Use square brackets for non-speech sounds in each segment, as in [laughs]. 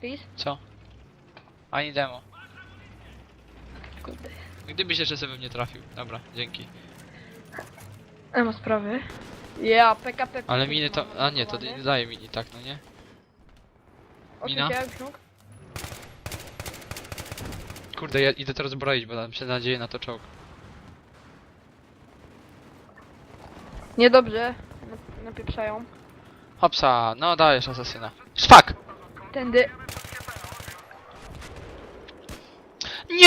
Chris? Co? Ani demo. Kurde. Gdybyś jeszcze sobie nie trafił. Dobra, dzięki. Nie ma sprawy. Ja, PKP. Ale miny to... A nie, to nie daje mini, tak, no nie? mina? Kurde, ja idę to rozbroić, bo mam się nadzieję na to czołg. Niedobrze. Nap- Napieprzają. Hopsa, no dajesz asasyna. Fuck! Tędy.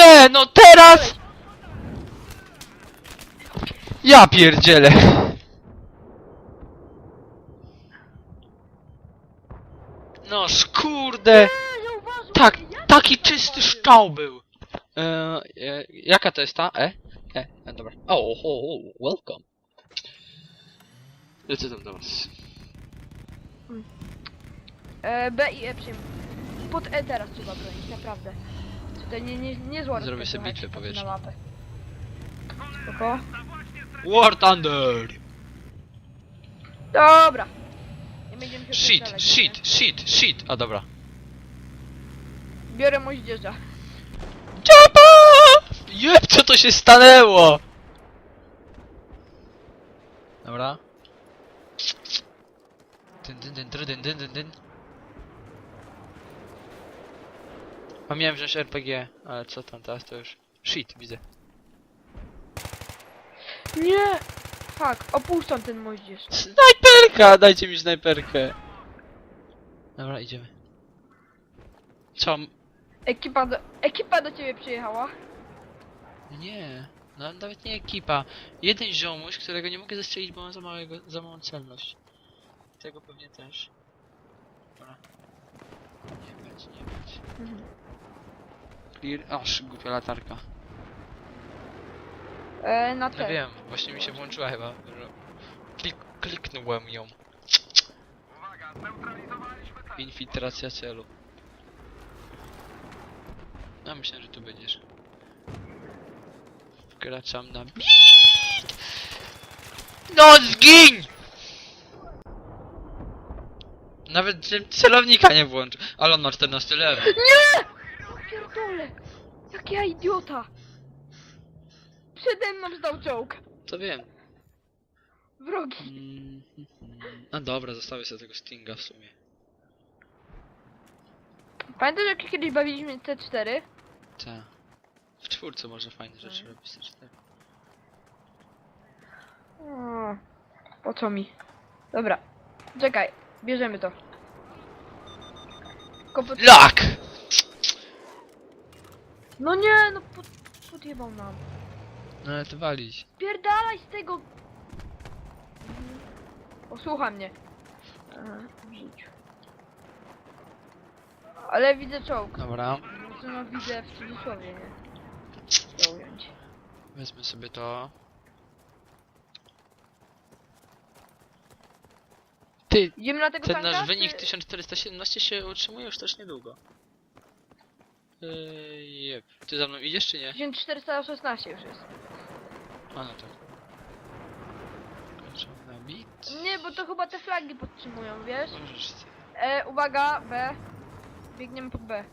Nie, no teraz! Ja pierdzielę! No skurde! Tak, taki czysty szczał był! E, e, jaka to jest ta? E? E, e dobra. O, o, o, welcome. Lecę tam do was. E, B i E przyjm. Pod E teraz trzeba bronić, naprawdę. Tutaj nie, nie, nie zła Zrobię sobie bitwę powietrzną. Na mapę. Spoko. War Thunder! Dobra. Nie będziemy się Shit, wpierdalać, shit, shit, shit! A dobra. Biorę moździerza. Ciapa! Jeb, co to się stanęło? Dobra. Dyn, dyn, dyn, dyn, dyn, dyn, dyn, dyn. A miałem wziąć RPG, ale co tam teraz to już... Shit, widzę. Nie! Fuck, opuszczam ten moździerz. Snajperka! Dajcie mi snajperkę. Dobra, idziemy. Co? Ekipa do, ekipa do ciebie przyjechała. Nie, no, nawet nie ekipa. Jeden ziomuś, którego nie mogę zestrzelić, bo mam za, małego, za małą celność. Tego pewnie też. Dobra. Nie bać, nie bać. Mhm. Clear. Aż, głupia latarka. E, na Ja wiem, właśnie mi się włączyła chyba. że Klik, kliknąłem ją. Infiltracja celu. No myślę, że tu będziesz. Wkraczam na bit. No zgiń! Nawet celownika nie włączy. Ale on ma 14 level. Nie! Pierdolę! Jak ja idiota! Przede mną zdał czołg. To wiem. Wrogi. Mm, A dobra, zostawię sobie tego Stinga w sumie. Pamiętasz jak kiedyś bawiliśmy C4? Tak. W czwórce można fajne rzeczy robić też tak. O, po co mi? Dobra. Czekaj, bierzemy to. Tylko. LAK! No nie, no pod... podjebał nam. No ale to walić. Pierdalaj z tego! Mhm. Posłuchaj mnie. Aha, w życiu. Ale widzę czołg. Dobra, Znaczy no widzę w cudzysłowie, nie? Chcę ująć. wezmę sobie to. Ty, Idziemy na tego ten tanka, nasz wynik czy... 1417 się utrzymuje już też niedługo. Yy, jep. Ty za mną idziesz czy nie? 1416 już jest. A no tak. Kończę na bit. Nie, bo to chyba te flagi podtrzymują, wiesz? Możesz ty. E, uwaga, B. Biegniemy pod B.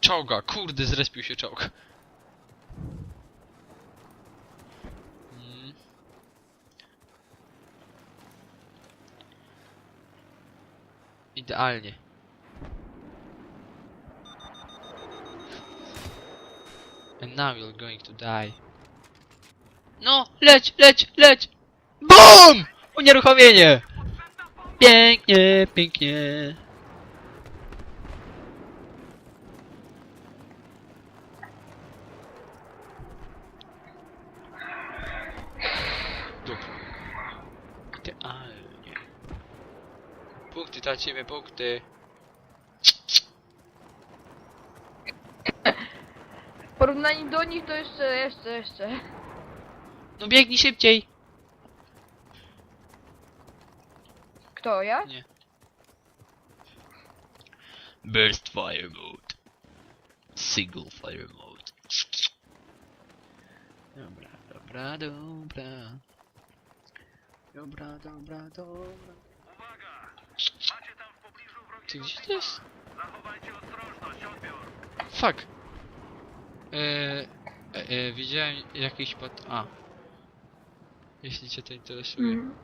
Czołga, kurde, zrespił się czołg. Mm. Idealnie. And now you're going to die. No, leć, leć, leć! BOOM! Unieruchomienie! Pięknie, pięknie. Idealnie. Punkty tracimy, punkty. W porównaniu do nich to jeszcze, jeszcze, jeszcze. No biegnij szybciej! Kto, ja? Nie. Burst fire mode. Single fire mode. Dobra, dobra, dobra. Dobra, dobra, dobra. Ty gdzie to jest? Fuck. Eee, e, e, widziałem jakiś pod... A. Jeśli cię to interesuje. Mm.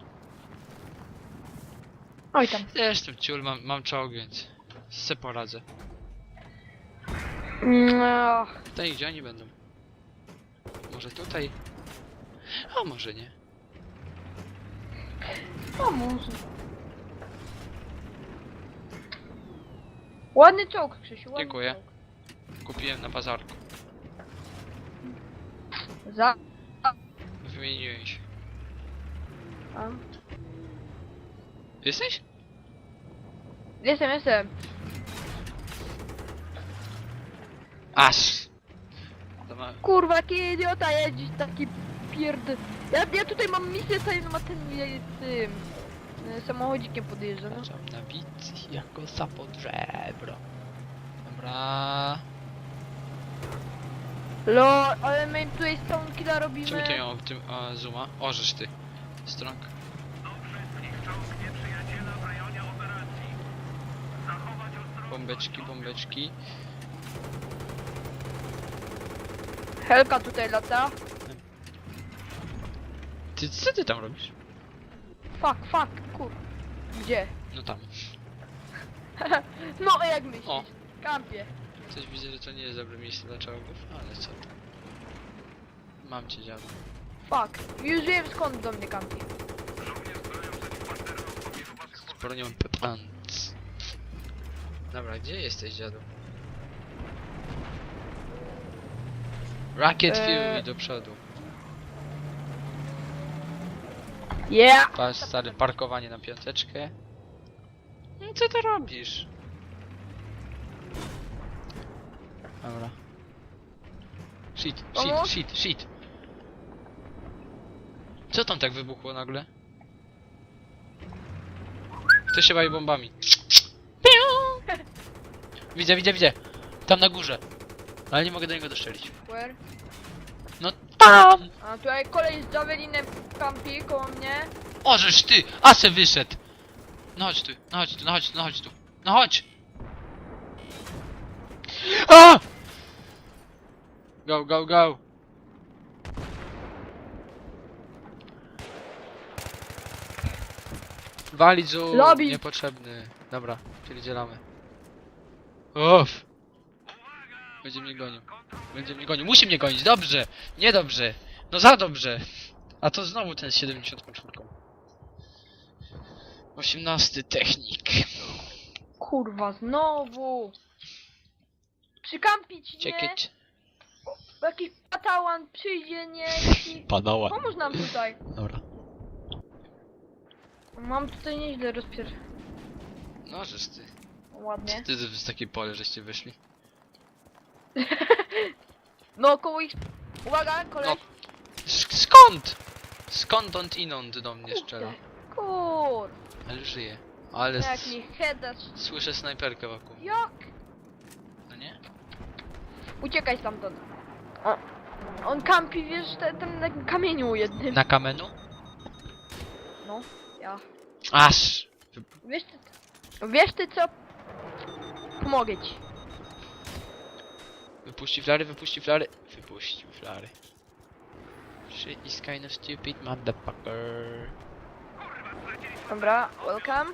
Oj tam. Jestem ciul, mam, mam czołg, więc se poradzę. Ach. Tutaj gdzie oni będą? Może tutaj? A może nie. O, może. Ładny czołg, Krzysiu, ładny Dziękuję. Czołg. Kupiłem na bazarku. Za... Wymieniłem się. A. Jesteś? Jestem, jestem. Aż! To ma... Kurwa, jaki idiota jeździć taki pierd... Ja, ja tutaj mam misję sobie na tym, je- tym e, samochodzikiem podjeżdża, no. Zacząłem na bic jako sapot żebro. Dobra. Lo, ale my tutaj stone killa robimy. Czemu to miał w tym a, zooma? O, żeż ty. Strong. Bombeczki, bombeczki. Helka tutaj lata. Ty, co ty tam robisz? Fuck, fuck, kur... Gdzie? No tam. [laughs] No, jak myślisz? O. Kampie. Coś widzę, że to nie jest dobre miejsce dla czołgów, ale co tam. Mam cię dziadu. Fuck. Już wiem skąd do mnie kampi. Z bronią Pepant. Dobra, gdzie jesteś dziadu? Rocket Eee. Fury do przodu. Yeah! Patrz, stary, parkowanie na piąteczkę. No co ty robisz? Dobra. Shit, shit, Pomóż? shit, shit. Co tam tak wybuchło nagle? Kto się bawi bombami? Piu! Widzę, widzę, widzę. Tam na górze. Ale nie mogę do niego dostrzelić. Where? No tam! A tutaj kolej z Javelinem kampi koło mnie. O, żeż ty! Ase wyszedł! No chodź tu, no chodź tu, no chodź tu, no chodź tu. No chodź! A! Go, go, go! Walić zu! Lobby. Niepotrzebny. Dobra, pierdzielamy. Uff! Będzie mnie gonił. Będzie mnie gonił. Musi mnie gonić, dobrze! Niedobrze! No za dobrze! A to znowu ten z 74. 18 technik. Kurwa, znowu! Przykampić nie! Ciekać. Jakiś patałan przyjdzie, nie? Jakiś... Padała. Pomóż nam tutaj. Dobra. Mam tutaj nieźle rozpier... No, żeż ty. Ładnie. Ty z takiej pole żeście wyszli. [laughs] No koło ich... Uwaga, kolej. Sk- skąd? Skąd inąd do mnie strzela? Kur... Ale żyje. Ale Jak s- mi headasz. słyszę snajperkę wokół. Jak? No nie? Uciekaj stamtąd. On kampi, wiesz, te- ten na kamieniu jednym. Na kamenu? No, ja. Aż! Wiesz ty... Wiesz ty co? Pomogę ci. Wypuści flary, wypuści flary. Wypuścił flary. Shit is kind of stupid, motherfucker. Dobra, welcome.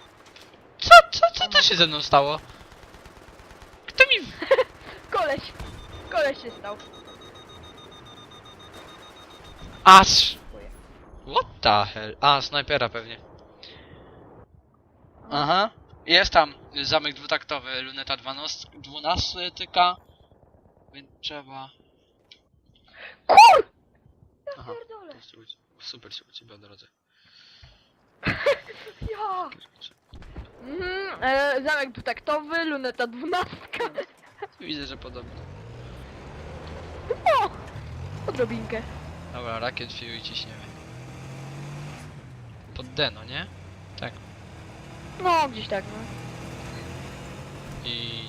Co, co, co to się ze mną stało? Kto mi... [laughs] Koleś. Koleś się stał. Aż! What the hell? A, snajpera pewnie. Aha. Jest tam zamek dwutaktowy, luneta 12, 12 tyka. Więc trzeba... Kur! Aha. pierdolę. Super się u ciebie od drodze. [laughs] Ja. Mhm, e, zamek dwutaktowy, luneta dwunastka. Widzę, że podobnie. O! Odrobinkę. Dobra, rakiet Fury ciśniemy. Pod Deno, nie? Tak. No, gdzieś tak, no. I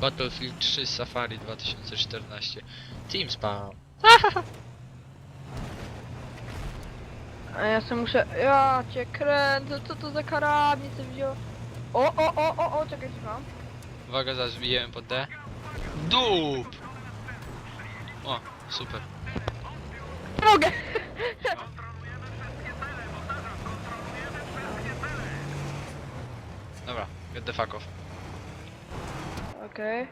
Battlefield 3 Safari 2014. Team Spam. [laughs] A ja sobie muszę... Ja cię kręcę, co to za karabin sobie wziął? O, o, o, o, o, czekaj, słucham. Uwaga, zaraz wbijemy pod D. Dup! O, super. Mogę! Dobra, get the fuck off. Okej.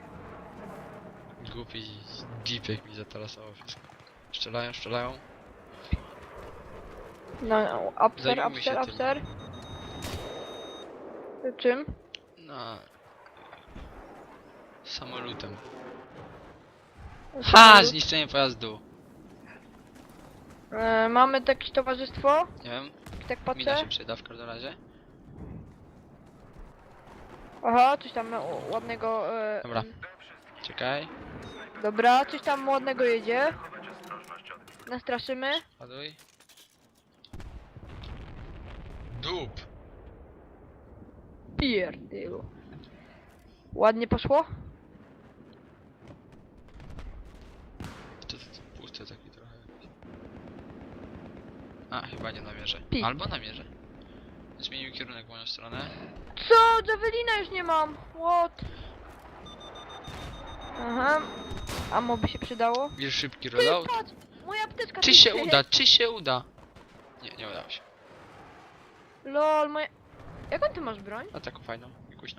Głupi jeepek mi zatarasował wszystko. Strzelają, strzelają. No, no, upser, Zajmijmy się tym. Czym? No. Samolotem. Ha! Zniszczenie pojazdu. E, mamy to jakieś towarzystwo? Nie wiem, Tak mina patrzę. się przyda w każdym razie. Aha, coś tam ładnego... E, Dobra. Czekaj, Dobra, coś tam ładnego jedzie. Nastraszymy. ładuj. Dup! Pierdylu. Ładnie poszło? To, to puste taki trochę. A, chyba nie namierzę. Pi. Albo namierzę. Zmienił kierunek w moją stronę. Co? Javelina już nie mam. What? Aha. Amo by się przydało. Bierz szybki Ty, reload. patrz! Moja apteczka Czy się uda? Czy się uda? Nie, nie udało się. Lol, moja... Jaką ty masz broń? A taką fajną, jakąś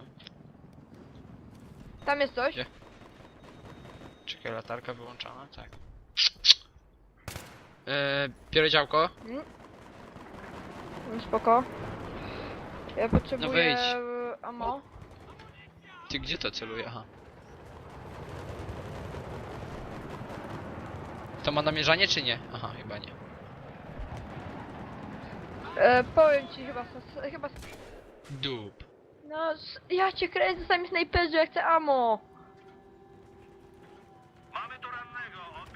Tam jest coś? Gdzie? Czekaj, latarka wyłączona? Tak. Eee, biorę działko. No, Spoko. Ja potrzebuję wyjdź. e, ammo. Ty gdzie to celuje? Aha. To ma namierzanie czy nie? Aha, chyba nie. E, powiem ci chyba, s- chyba... s- Dup. No, s- ja cię kręcę, sami snajperzy, ja chcę ammo.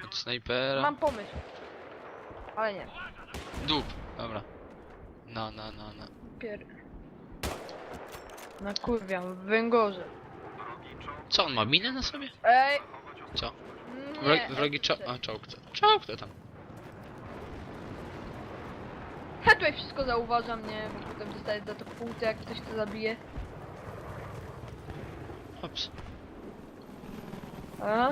Od snajpera. Mam pomysł. Ale nie. Dup. Dobra. No, no, no, no. Pier... Na kurwia, w węgorze. Co on ma minę na sobie? Ej! Co? Nie, Wrogi, wrogi czo... A, czołg to. Czołg to tam. Ja tutaj wszystko zauważam, nie? Bo potem dostaję za to punkty, jak ktoś to zabije. Ops. A?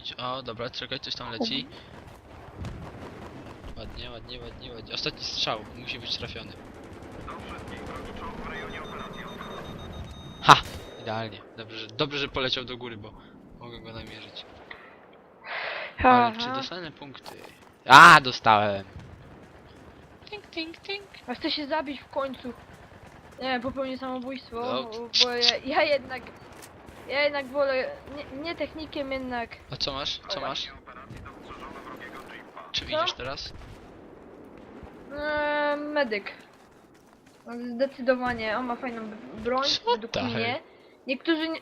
idzie. O, dobra, czekaj, coś tam leci. Ładnie, ładnie, ładnie, ładnie. Ostatni strzał musi być trafiony. Ha! Idealnie. Dobrze, że, dobrze, że poleciał do góry, bo mogę go namierzyć. Ale czy dostanę punkty? A, dostałem! Tink, tink, tink. Ja chcę się zabić w końcu. Nie, popełnię samobójstwo, No. bo ja, ja jednak... Ja jednak wolę... Nie, nie technikiem jednak. A co masz? Co masz? Czy widzisz teraz? Eee, medyk. Zdecydowanie, on ma fajną b- broń, Co według mnie. Niektórzy nie,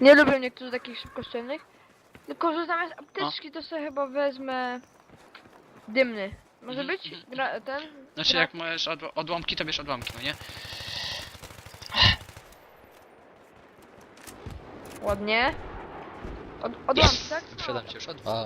nie lubią niektórzy takich szybkoszczelnych. Tylko, że zamiast apteczki to sobie chyba wezmę dymny. Może Mhm, być? mhm, Gra, ten? Znaczy gra- jak masz odł- odłamki, to bierz odłamki, no nie? Ładnie. Od, odłamki, tak? Wyprzedam cię już o dwa.